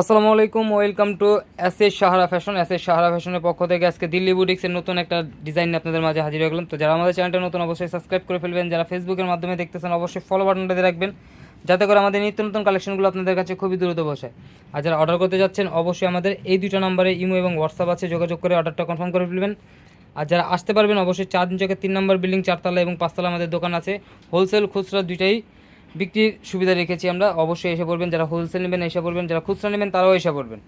আসসালামু আলাইকুম, welcome to S S Sahara fashion. S S Sahara ফ্যাশনের পক্ষ থেকে আজকে দিল্লি বুটিক্সের নতুন একটা ডিজাইন নিয়ে আপনাদের মাঝে হাজির হয়ে গেলাম। তো যারা আমাদের চ্যানেলটা নতুন, অবশ্যই সাবস্ক্রাইব করে ফেলবেন। যারা ফেসবুকের মাধ্যমে দেখতেছেন, অবশ্যই ফলো বাটনটা দিয়ে রাখবেন, যাতে করে আমাদের নিত্য নতুন কালেকশনগুলো আপনাদের কাছে খুবই দ্রুত বসে আর যারা অর্ডার করতে যাচ্ছেন, অবশ্যই আমাদের এই দুটো নম্বরে ইমো এবং হোয়াটসঅ্যাপ আছে, যোগাযোগ করে অর্ডারটা কনফার্ম করে ফেলবেন। আর যারা আসতে পারবেন, অবশ্যই চার দিন চোখে তিন নম্বর বিল্ডিং চারতলা এবং পাঁচতলা আমাদের দোকান আছে। হোলসেল খুচরা দুইটাই বিক্রির সুবিধা রেখেছি আমরা। অবশ্যই এসে পড়বেন, যারা হোলসেল নেবেন এসে পড়বেন, যারা খুচরা নেবেন তারাও এসে পড়বেন।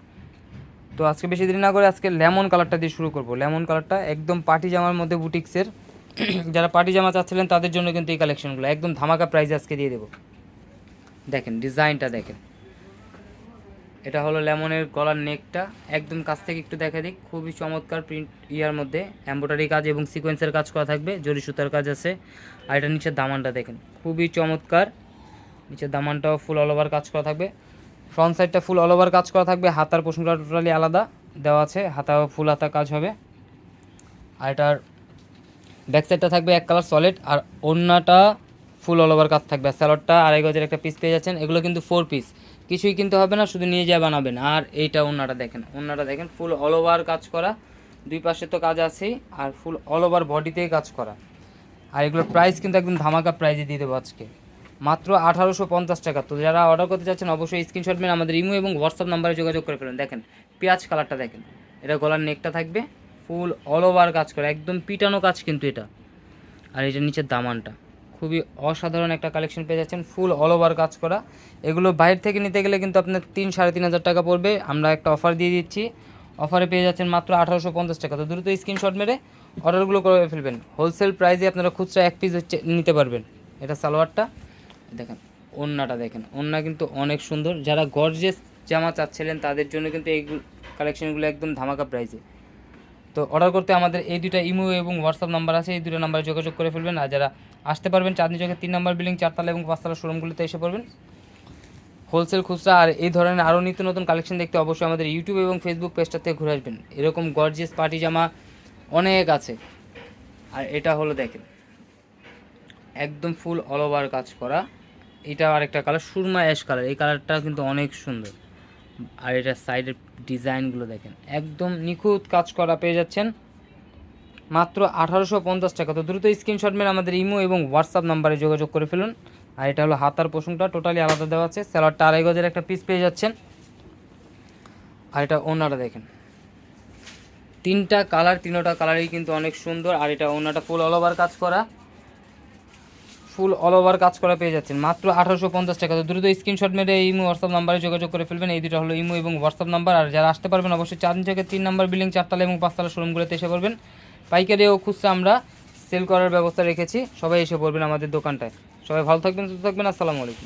তো আজকে বেশি দেরি না করে আজকে লেমন কালারটা দিয়ে শুরু করব। লেমন কালারটা একদম পার্টি জামার মধ্যে বুটিক্সের যারা পার্টি জামা চাচ্ছিলেন তাদের জন্য কিন্তু এই কালেকশনগুলো একদম ধামাকা প্রাইস আজকে দিয়ে দেবো। দেখেন ডিজাইনটা দেখেন। এটা হলো লেমনের গলার নেকটা একদম কাছ থেকে একটু দেখা দিক। খুবই চমৎকার প্রিন্ট ইয়ার মধ্যে। এম্ব্রয়ডারি কাজ এবং সিকোয়েন্সের কাজ করা থাকবে। জরি সুতার কাজ আছে। আর এটা নিচের দামানটা দেখেন। খুবই চমৎকার। নিচের দামানটাও ফুল অল ওভার কাজ করা থাকবে। ফ্রন্ট সাইডটা ফুল অল ওভার কাজ করা থাকবে হাতার পোষণটা টোটালি আলাদা, দেওয়া আছে, হাতা ফুল হাতা কাজ হবে। আর এটার ব্যাক সাইডটা থাকবে এক কালার সলিড আর ওড়নাটা ফুল অল ওভার কাজ থাকবে। স্যালোডটা আড়াই গজের একটা পিস পেয়ে যাচ্ছেন, এগুলো কিন্তু ফোর পিস কিছুই কিনতে হবে না, শুধু নিয়ে যা বানাবেন। আর এইটা ওড়নাটা দেখেন ওড়নাটা দেখেন ফুল অল ওভার কাজ করা। দুই পাশে তো কাজ আছেই, আর ফুল অল ওভার বডিতেই কাজ করা। আর এগুলোর প্রাইস কিন্তু একদম ধামাকা প্রাইজে দিয়ে দেবো আজকে। মাত্র আঠারোশো পঞ্চাশ টাকা। তো যারা অর্ডার করতে চাচ্ছেন, অবশ্যই স্ক্রিনশট মেন আমাদের ইমো এবং হোয়াটসঅ্যাপ নাম্বারে যোগাযোগ করে ফেলুন। দেখেন, পেঁয়াজ কালারটা দেখেন। এটা গলার নেকটা থাকবে ফুল অল ওভার কাজ করা, একদম পিটানো কাজ কিন্তু এটা। আর এটা নিচের দামানটা, খুবই অসাধারণ একটা কালেকশন পেয়ে যাচ্ছেন ফুল অল ওভার কাজ করা। এগুলো বাইরে থেকে নিতে গেলে কিন্তু আপনার তিন, সাড়ে তিন হাজার টাকা পড়বে। আমরা একটা অফার দিয়ে দিচ্ছি। অফারে পেয়ে যাচ্ছেন মাত্র আঠারোশো পঞ্চাশ টাকা। তো দ্রুত স্ক্রিনশট মেরে অর্ডারগুলো করে ফেলবেন। হোলসেল প্রাইসে আপনারা খুচরা এক পিস হচ্ছে, নিতে পারবেন। এটা সালোয়ারটা। দেখেন, ওন্নাটা দেখেন। ওন্না কিন্তু অনেক সুন্দর। যারা গর্জেস জামা চাচ্ছিলেন, তাদের জন্য কিন্তু এই কালেকশনগুলো একদম ধামাকা প্রাইসে তো অর্ডার করতে আমাদের এই দুটো ইমো এবং হোয়াটসঅ্যাপ নাম্বার আছে, এই দুটো নাম্বারে যোগাযোগ করে ফেলবেন। আর যারা আসতে পারবেন চাঁদনি চোখের তিন নম্বর বিল্ডিং চারতলা এবং পাঁচতলা শোরুমগুলিতে এসে পড়বেন। হোলসেল খুচরা আর এই ধরনের আরও নিত্য নতুন কালেকশন দেখতে অবশ্যই আমাদের ইউটিউব এবং ফেসবুক পেজটা থেকে ঘুরে আসবেন। এরকম গর্জিয়াস পার্টি জামা অনেক আছে। আর এটা হলো দেখেন একদম ফুল অল ওভার কাজ করা। এটা আরেকটা কালার সুরমা অ্যাশ কালার এই কালারটা কিন্তু অনেক সুন্দর। আর এটা সাইডের ডিজাইনগুলো দেখেন, একদম নিখুঁত কাজ করা পেয়ে যাচ্ছেন। মাত্র আঠারোশো পঞ্চাশ টাকা। তো দ্রুত স্ক্রিনশট মেরে আমাদের ইমো এবং হোয়াটসঅ্যাপ নাম্বারে যোগাযোগ করে ফেলুন। আর এটা হলো হাতার পোষণটা টোটালি আলাদা দেওয়া আছে। স্যালাডটা আড়াই গজের একটা পিস পেয়ে যাচ্ছেন। আর এটা ওনাটা দেখেন। তিনটা কালার তিনোটা কালারই কিন্তু অনেক সুন্দর। আর এটা ওনাটা ফুল অল ওভার কাজ করা। ফুল অল ওভার কাজ করা পেয়ে যাচ্ছেন। মাত্র আঠারোশো পঞ্চাশ টাকা। তো দ্রুত স্ক্রিনশট মেরে ইমো হোয়াটসঅ্যাপ নাম্বারে যোগাযোগ করে ফেলবেন। এই দুটো হলো ইমো এবং হোয়াটসঅ্যাপ নাম্বার আর যারা আসতে পারবেন, অবশ্যই চার থেকে তিন নাম্বার বিল্ডিং চারতলা এবং পাঁচতলা শোরুমগুলোতে এসে পড়বেন। পাইকারিও ও খুচরা আমরা সেল করার ব্যবস্থা রেখেছি। সবাই এসে পড়বেন আমাদের দোকানটায়। সবাই ভালো থাকবেন, সুস্থ থাকবেন। আসসালামু আলাইকুম।